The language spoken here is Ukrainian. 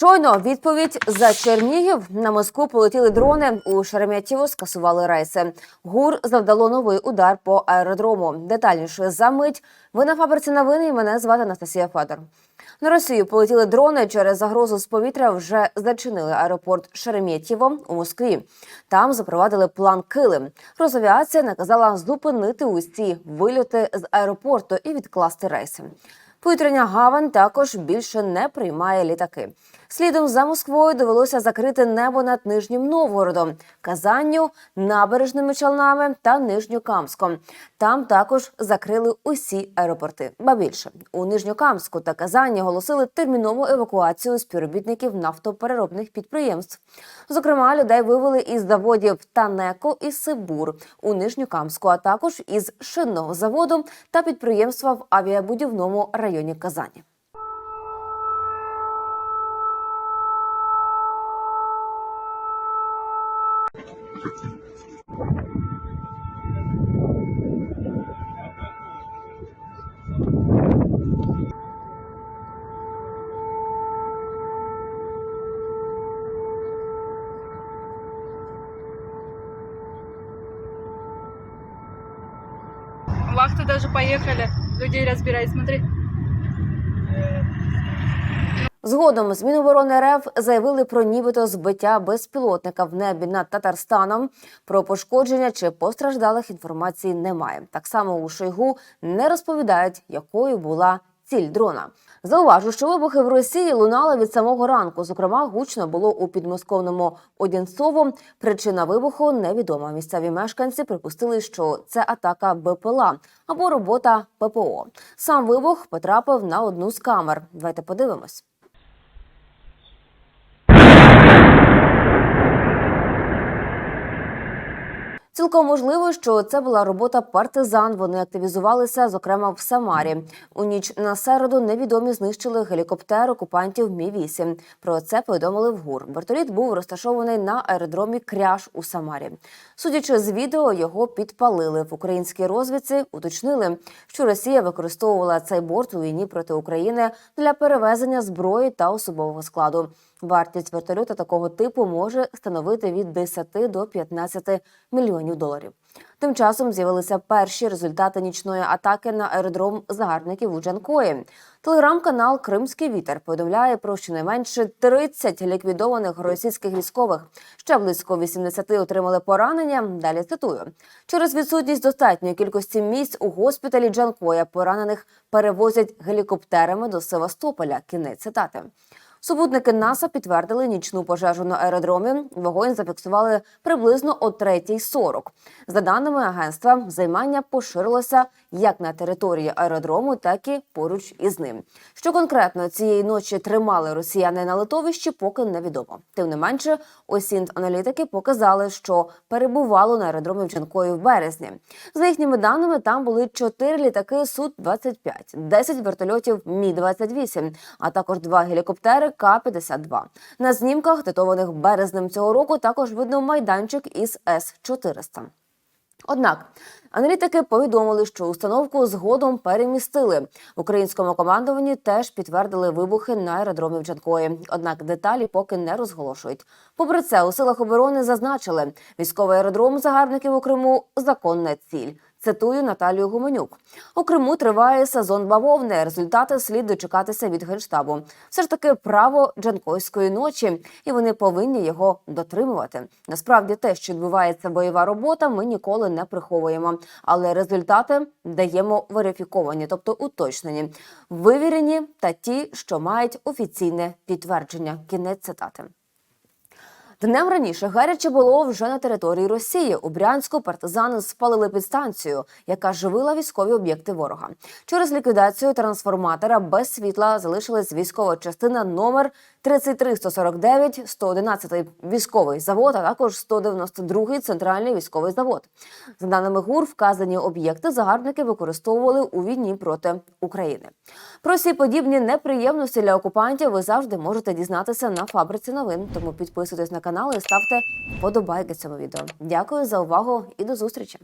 Щойно відповідь за Чернігів на Москву полетіли дрони. У Шереметьєво скасували рейси. ГУР завдало новий удар по аеродрому. Детальніше за мить. Ви на фабриці новини. і Мене звати Анастасія Федор. На Росію полетіли дрони через загрозу з повітря. Вже зачинили аеропорт Шереметьєво у Москві. Там запровадили план Килим. Росавіація наказала зупинити усі вильоти з аеропорту і відкласти рейси. Повітряня гавань також більше не приймає літаки. Слідом за Москвою довелося закрити небо над Нижнім Новгородом, Казанню, набережними Челнами та Нижньокамськом. Там також закрили усі аеропорти. Ба більше у Нижньокамську та Казані оголосили термінову евакуацію співробітників нафтопереробних підприємств. Зокрема, людей вивели із заводів Танеко і Сибур у Нижньокамську, а також із шинного заводу та підприємства в авіабудівному районі Казані. Вахты даже поехали, людей разбирать, смотри. Згодом з Міноборони РФ заявили про нібито збиття безпілотника в небі над Татарстаном. Про пошкодження чи постраждалих інформації немає. Так само у Шойгу не розповідають, якою була ціль дрона. Зауважу, що вибухи в Росії лунали від самого ранку. Зокрема, гучно було у підмосковному Одінцово. Причина вибуху невідома. Місцеві мешканці припустили, що це атака БПЛА або робота ППО. Сам вибух потрапив на одну з камер. Давайте подивимось. Цілком можливо, що це була робота партизан. Вони активізувалися, зокрема в Самарі. У ніч на середу невідомі знищили гелікоптер окупантів Мі 8 Про це повідомили в ГУР. Вертоліт був розташований на аеродромі Кряж у Самарі. Судячи з відео, його підпалили в українській розвідці. Уточнили, що Росія використовувала цей борт у війні проти України для перевезення зброї та особового складу. Вартість вертольота такого типу може становити від 10 до 15 мільйонів доларів. Тим часом з'явилися перші результати нічної атаки на аеродром загарбників у Джанкої. Телеграм-канал Кримський вітер повідомляє про щонайменше 30 ліквідованих російських військових. Ще близько 80 отримали поранення. Далі цитую: через відсутність достатньої кількості місць у госпіталі Джанкоя поранених перевозять гелікоптерами до Севастополя. Кінець цитати. Супутники НАСА підтвердили нічну пожежу на аеродромі. Вогонь зафіксували приблизно о 3.40. За даними агентства, займання поширилося як на території аеродрому, так і поруч із ним. Що конкретно цієї ночі тримали росіяни на литовищі, поки невідомо. Тим не менше, осінт аналітики показали, що перебувало на аеродромі в Джанкої в березні. За їхніми даними, там були 4 літаки су 25 10 вертольотів Мі 28 а також два гелікоптери К-52. На знімках, датованих березнем цього року, також видно майданчик із С-400. Однак аналітики повідомили, що установку згодом перемістили. В українському командуванні теж підтвердили вибухи на аеродромі в Джанкої. Однак деталі поки не розголошують. Попри це, у силах оборони зазначили, військовий аеродром загарбників у Криму законна ціль. Цитую Наталію Гуменюк. У Криму триває сезон бавовни. Результати слід дочекатися від генштабу. Все ж таки право джанкойської ночі, і вони повинні його дотримувати. Насправді, те, що відбувається бойова робота, ми ніколи не приховуємо. Але результати даємо верифіковані, тобто уточнені, вивірені та ті, що мають офіційне підтвердження. Кінець цитати. Днем раніше гаряче було вже на території Росії. У Брянську партизани спалили підстанцію, яка живила військові об'єкти ворога. Через ліквідацію трансформатора без світла залишилась військова частина номер 33149, 111 військовий завод, а також 192 центральний військовий завод. За даними ГУР, вказані об'єкти загарбники використовували у війні проти України. Про всі подібні неприємності для окупантів ви завжди можете дізнатися на фабриці новин. Тому підписуйтесь на канал і ставте вподобайки цьому відео. Дякую за увагу і до зустрічі.